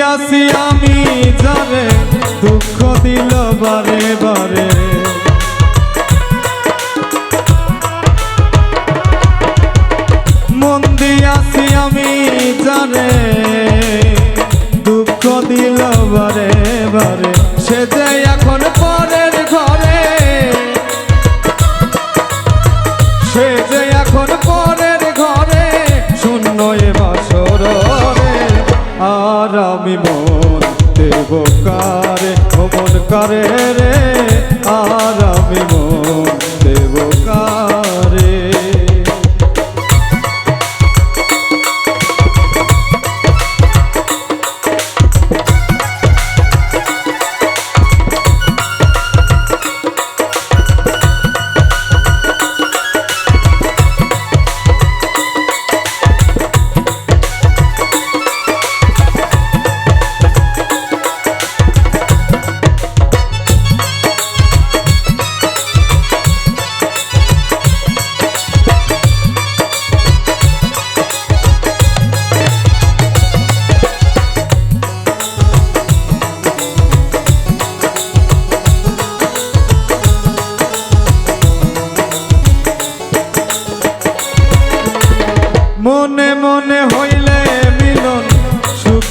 দিয়াছি আমি যারে দুঃখ দিল বারে বারে। মন দিয়াছি আমি যারে দুঃখ দিল বারে বারে। সে যে এখন পরের আমি মন দেব কারে ভবন করে?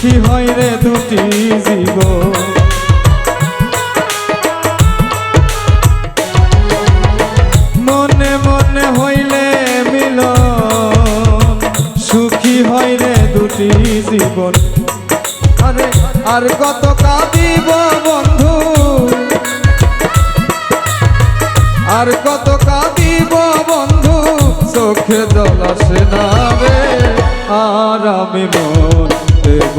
সুখী হয় রে দুটি জীব মনে মনে হইলে মিলন, সুখী হয় রে দুটি জীবন। আরে, আর কত কাঁদিব বন্ধু? আর কত কাঁদিব বন্ধু? চোখে জল আসে আর আমি মন। দেব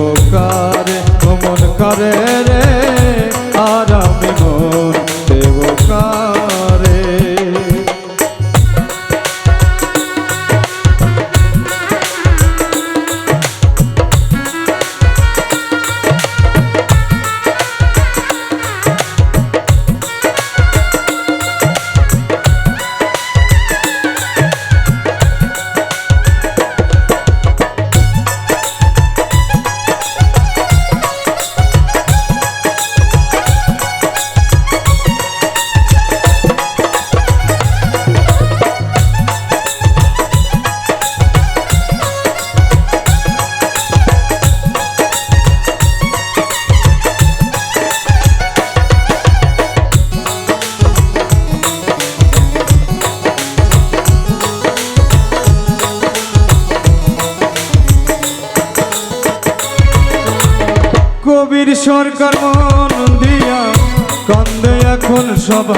কবির সরকার মন দিয়া কান্দে এখন সব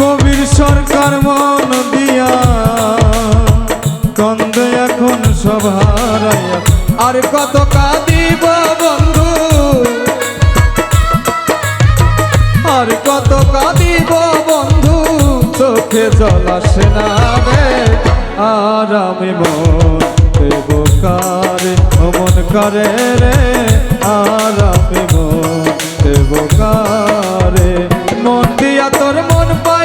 কবির সরকার মন দিয়া কান্দে এখন সব আর কত কাঁদিব বন্ধু, আর কত কাঁদিব বন্ধু, চোখে জল আসে না। আর আমি মন দেব কার মন করে রে, আর আমি মন দেব কারে মন দিয়া তোর মন পায়